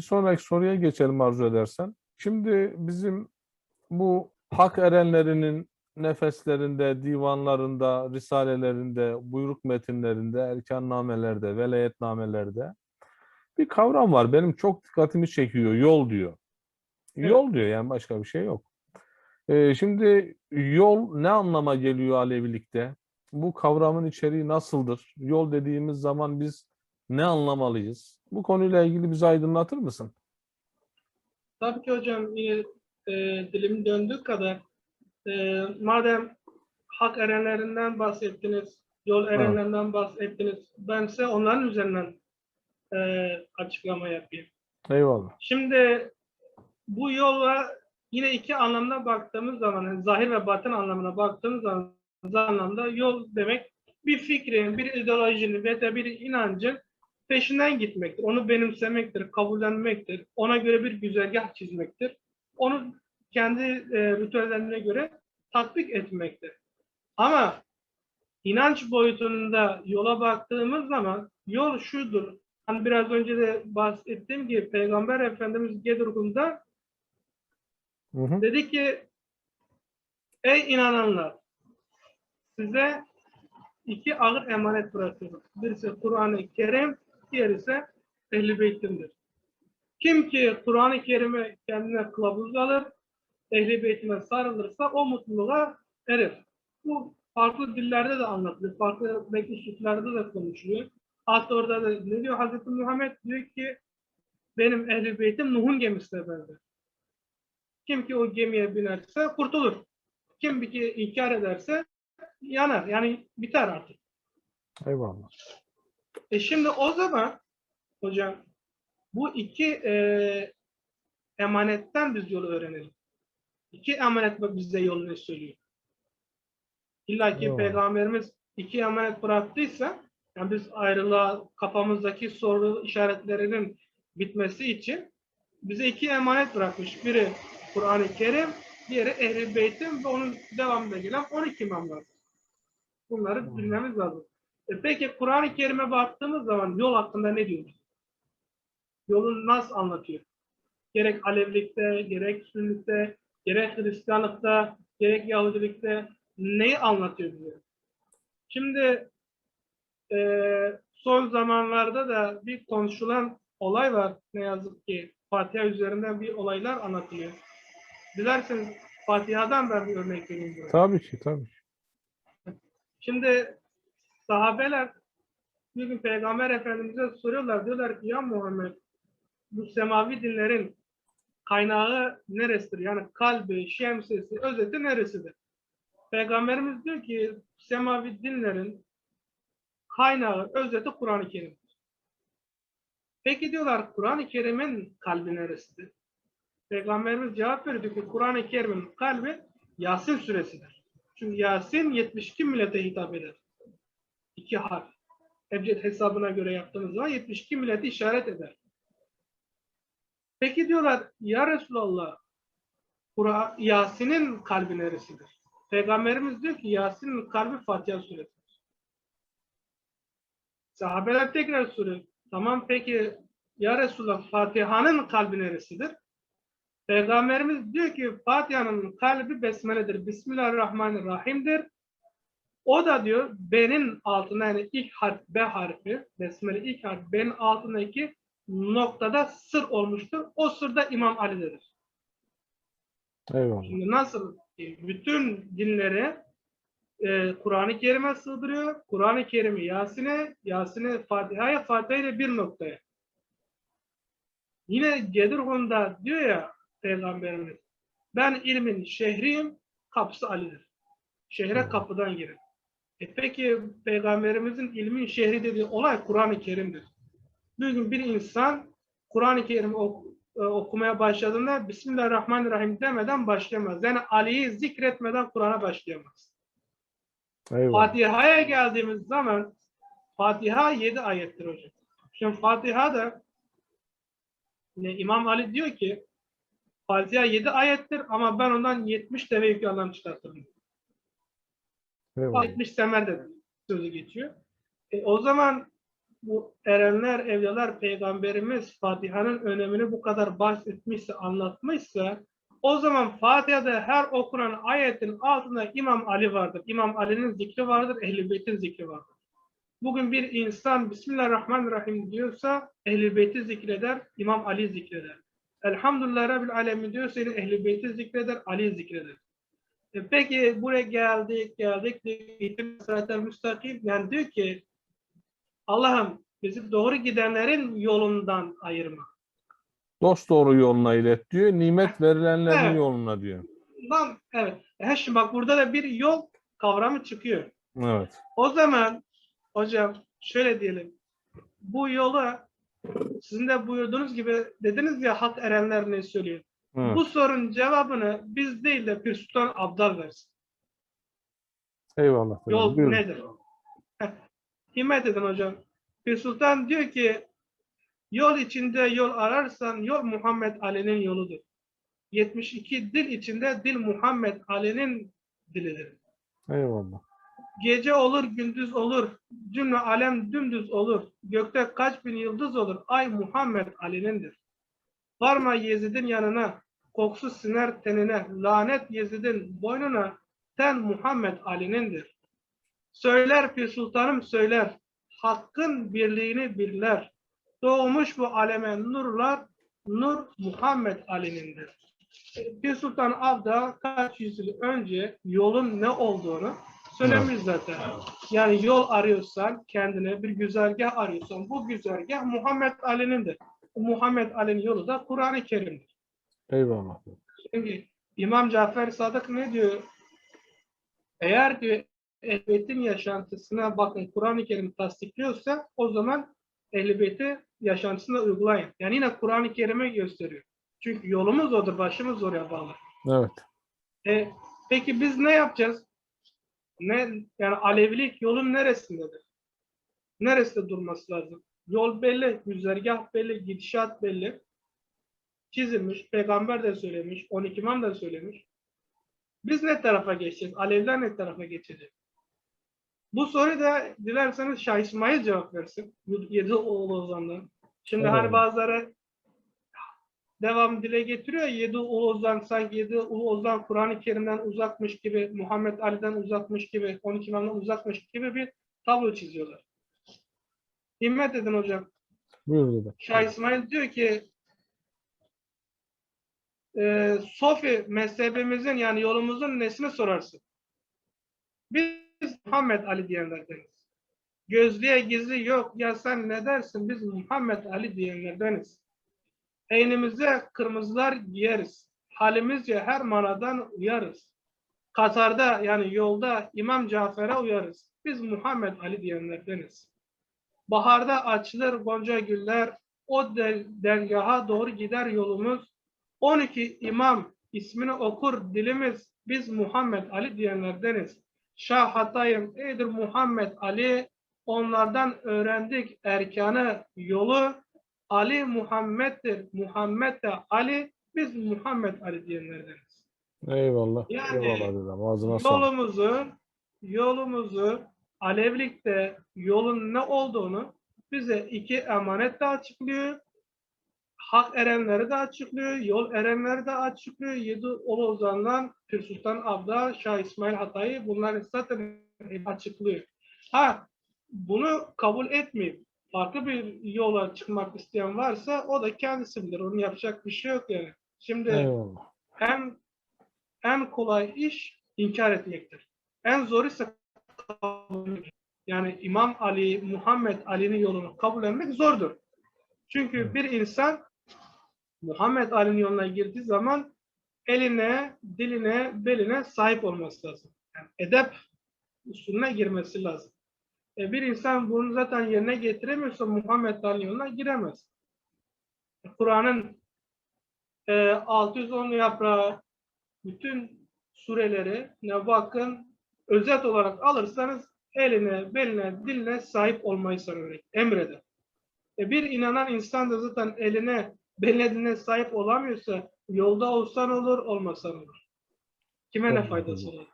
bir sonraki soruya geçelim arzu edersen. Şimdi bizim bu hak erenlerinin nefeslerinde, divanlarında, risalelerinde, buyruk metinlerinde, erkannamelerde, velayetnamelerde bir kavram var. Benim çok dikkatimi çekiyor. Yol diyor. Yol diyor yani başka bir şey yok. Ee, şimdi yol ne anlama geliyor Alevilikte? Bu kavramın içeriği nasıldır? Yol dediğimiz zaman biz ne anlamalıyız? Bu konuyla ilgili bizi aydınlatır mısın? Tabii ki hocam yine e, dilim döndüğü kadar e, madem hak erenlerinden bahsettiniz, yol erenlerinden bahsettiniz, ben size onların üzerinden e, açıklama yapayım. Eyvallah. Şimdi bu yola yine iki anlamda baktığımız zaman, yani zahir ve batın anlamına baktığımız zaman anlamda yol demek bir fikrin, bir ideolojinin ve de bir inancın peşinden gitmektir. Onu benimsemektir, kabullenmektir. Ona göre bir güzergah çizmektir. Onu kendi e, ritüellerine göre tatbik etmektir. Ama inanç boyutunda yola baktığımız zaman yol şudur. Hani biraz önce de bahsettiğim gibi Peygamber Efendimiz Gedurgun'da Hı hı. dedi ki ey inananlar size iki ağır emanet bırakıyorum. Birisi Kur'an-ı Kerim, diğeri ise Ehl-i Beytim'dir. Kim ki Kur'an-ı Kerim'e kendine kılavuz alır, Ehl-i Beytime sarılırsa o mutluluğa erir. Bu farklı dillerde de anlatılıyor. Farklı mektuplarda da konuşuluyor. Hatta orada da ne diyor Hazreti Muhammed? Diyor ki benim Ehl-i Beytim Nuh'un gemisine benzer. Kim ki o gemiye binerse kurtulur. Kim ki inkar ederse yanar. Yani biter artık. Eyvallah. E şimdi o zaman hocam bu iki e, emanetten biz yolu öğrenelim. İki emanet bize yolu ne söylüyor. İlla ki Doğru. Peygamberimiz iki emanet bıraktıysa yani biz ayrılığa kafamızdaki soru işaretlerinin bitmesi için bize iki emanet bırakmış. Biri Kur'an-ı Kerim, diğeri Ehl-i Beyt'in ve onun devamında gelen 12 imam var. Bunları Hmm. bilmemiz lazım. E peki Kur'an-ı Kerim'e baktığımız zaman yol hakkında ne diyor? Yolun nasıl anlatıyor? Gerek Alevilikte, gerek Sünnilikte, gerek Hristiyanlıkta, gerek Yahudilikte neyi anlatıyor bize? Şimdi e, son zamanlarda da bir konuşulan olay var. Ne yazık ki Fatiha üzerinden bir olaylar anlatılıyor. Dilerseniz Fatiha'dan ben bir örnek vereyim. burada. Tabii ki, tabii ki. Şimdi sahabeler bir gün Peygamber Efendimiz'e soruyorlar. Diyorlar ki ya Muhammed bu semavi dinlerin kaynağı neresidir? Yani kalbi, şemsiyesi, özeti neresidir? Peygamberimiz diyor ki semavi dinlerin kaynağı, özeti Kur'an-ı Kerim'dir. Peki diyorlar Kur'an-ı Kerim'in kalbi neresidir? Peygamberimiz cevap veriyor ki Kur'an-ı Kerim'in kalbi Yasin suresidir. Çünkü Yasin 72 millete hitap eder. İki harf. Ebced hesabına göre yaptığınız zaman 72 milleti işaret eder. Peki diyorlar ya Resulallah Yasin'in kalbi neresidir? Peygamberimiz diyor ki Yasin'in kalbi Fatiha suresidir. Sahabeler tekrar soruyor. Tamam peki ya Resulallah Fatiha'nın kalbi neresidir? Peygamberimiz diyor ki Fatiha'nın kalbi besmeledir. Bismillahirrahmanirrahim'dir. O da diyor B'nin altına yani ilk harf B harfi, besmele ilk harf B'nin altındaki noktada sır olmuştur. O sır da İmam Ali'dedir. Eyvallah. Şimdi nasıl e, bütün dinleri e, Kur'an-ı Kerim'e sığdırıyor. Kur'an-ı Kerim'i Yasin'e, Yasin'e Fatiha'ya, Fatiha'yı bir noktaya. Yine Gedirhun'da diyor ya Peygamberimiz ben ilmin şehriyim, kapısı Ali'dir. Şehre kapıdan girin. E peki Peygamberimizin ilmin şehri dediği olay Kur'an-ı Kerim'dir. Bugün bir insan Kur'an-ı Kerim'i ok- e, okumaya başladığında Bismillahirrahmanirrahim demeden başlayamaz. Yani Ali'yi zikretmeden Kur'an'a başlayamaz. Fatiha'ya geldiğimiz zaman Fatiha 7 ayettir hocam. Şimdi Fatiha'da yine İmam Ali diyor ki Fatiha 7 ayettir ama ben ondan 70 tane yükü anlam çıkartırım. Eyvallah. 70 semer dedi sözü geçiyor. E, o zaman bu erenler, evliyalar, peygamberimiz Fatiha'nın önemini bu kadar bahsetmişse, anlatmışsa o zaman Fatiha'da her okunan ayetin altında İmam Ali vardır. İmam Ali'nin zikri vardır, Ehl-i Beyt'in zikri vardır. Bugün bir insan Bismillahirrahmanirrahim diyorsa Ehl-i Beyt'i zikreder, İmam Ali zikreder. Elhamdülillah Rabbil Alemin diyorsa Ehl-i Beyt'i zikreder, Ali zikreder. E peki buraya geldik, geldik, eğitim zaten müstakim. Yani diyor ki Allah'ım bizi doğru gidenlerin yolundan ayırma. Dost doğru yoluna ilet diyor. Nimet verilenlerin Evet. yoluna diyor. Lan, evet. E şimdi bak burada da bir yol kavramı çıkıyor. Evet. O zaman hocam şöyle diyelim. Bu yolu sizin de buyurduğunuz gibi dediniz ya hak erenler ne söylüyor. Hı. Bu sorunun cevabını biz değil de Pir Sultan Abdal versin. Eyvallah. Yol Buyurun. nedir? Himmet edin hocam. Pir Sultan diyor ki yol içinde yol ararsan yol Muhammed Ali'nin yoludur. 72 dil içinde dil Muhammed Ali'nin dilidir. Eyvallah. Gece olur, gündüz olur. Cümle alem dümdüz olur. Gökte kaç bin yıldız olur. Ay Muhammed Ali'nindir. Varma Yezid'in yanına. Kokusu siner tenine. Lanet Yezid'in boynuna. Ten Muhammed Ali'nindir. Söyler Pir Sultanım söyler. Hakkın birliğini birler. Doğmuş bu aleme nurlar. Nur Muhammed Ali'nindir. Pir Sultan Abda kaç yüzyıl önce yolun ne olduğunu söylemiş zaten. Yani yol arıyorsan kendine bir güzergah arıyorsan bu güzergah Muhammed Ali'nindir. Muhammed Ali'nin yolu da Kur'an-ı Kerim'dir. Eyvallah. Çünkü İmam Cafer Sadık ne diyor? Eğer diyor Ehl-i yaşantısına bakın Kur'an-ı Kerim tasdikliyorsa o zaman Ehl-i Beyt'i yaşantısına uygulayın. Yani yine Kur'an-ı Kerim'e gösteriyor. Çünkü yolumuz odur, başımız oraya bağlı. Evet. E, peki biz ne yapacağız? Ne yani Alevilik yolun neresindedir? Neresinde durması lazım? Yol belli, güzergah belli, gidişat belli. Çizilmiş, peygamber de söylemiş, 12 imam da söylemiş. Biz ne tarafa geçeceğiz? Aleviler ne tarafa geçecek? Bu soruyu da dilerseniz Şah İsmail cevap versin. Yedi oğlu Ozan'dan. Şimdi Evet. hani bazıları devam dile getiriyor. Yedi Ulu Ozan sanki Yedi Ulu Ozan Kur'an-ı Kerim'den uzakmış gibi, Muhammed Ali'den uzakmış gibi, 12 imamdan uzakmış gibi bir tablo çiziyorlar. Himmet edin hocam. Buyur dedi. Şah İsmail diyor ki e, Sofi mezhebimizin yani yolumuzun nesini sorarsın? Biz Muhammed Ali diyenlerdeniz. Gözlüğe gizli yok ya sen ne dersin biz Muhammed Ali diyenlerdeniz. Eynimize kırmızılar giyeriz. Halimizce her manadan uyarız. Katarda yani yolda İmam Cafer'e uyarız. Biz Muhammed Ali diyenlerdeniz. Baharda açılır gonca güller, o der- dergaha doğru gider yolumuz. 12 imam ismini okur dilimiz, biz Muhammed Ali diyenlerdeniz. Şah Hatayım, eydir Muhammed Ali, onlardan öğrendik erkanı, yolu. Ali Muhammed'dir, Muhammed de Ali, biz Muhammed Ali diyenlerdeniz. Eyvallah. Yani Eyvallah dedem. Ağzına. Yolumuzu, yolumuzu Alevlikte yolun ne olduğunu bize iki emanet de açıklıyor. Hak erenleri de açıklıyor, yol erenleri de açıklıyor. Yedi Ulu Ozan'dan Pir Sultan Abda, Şah İsmail Hatay'ı bunlar zaten açıklıyor. Ha bunu kabul etmeyip farklı bir yola çıkmak isteyen varsa o da kendisi bilir. Onun yapacak bir şey yok yani. Şimdi Eyvallah. en en kolay iş inkar etmektir. En zor ise kabul yani İmam Ali, Muhammed Ali'nin yolunu kabul etmek zordur. Çünkü bir insan Muhammed Ali'nin yoluna girdiği zaman eline, diline, beline sahip olması lazım. Yani edep usulüne girmesi lazım. E bir insan bunu zaten yerine getiremiyorsa Muhammed Ali'nin yoluna giremez. Kur'an'ın e, 610 yaprağı bütün sureleri ne bakın özet olarak alırsanız eline, beline, diline sahip olmayı öğret- emreder. E bir inanan insan da zaten eline, beline, diline sahip olamıyorsa yolda olsan olur, olmasan olur. Kime ne faydası olur?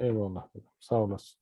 Eyvallah. Sağ olasın.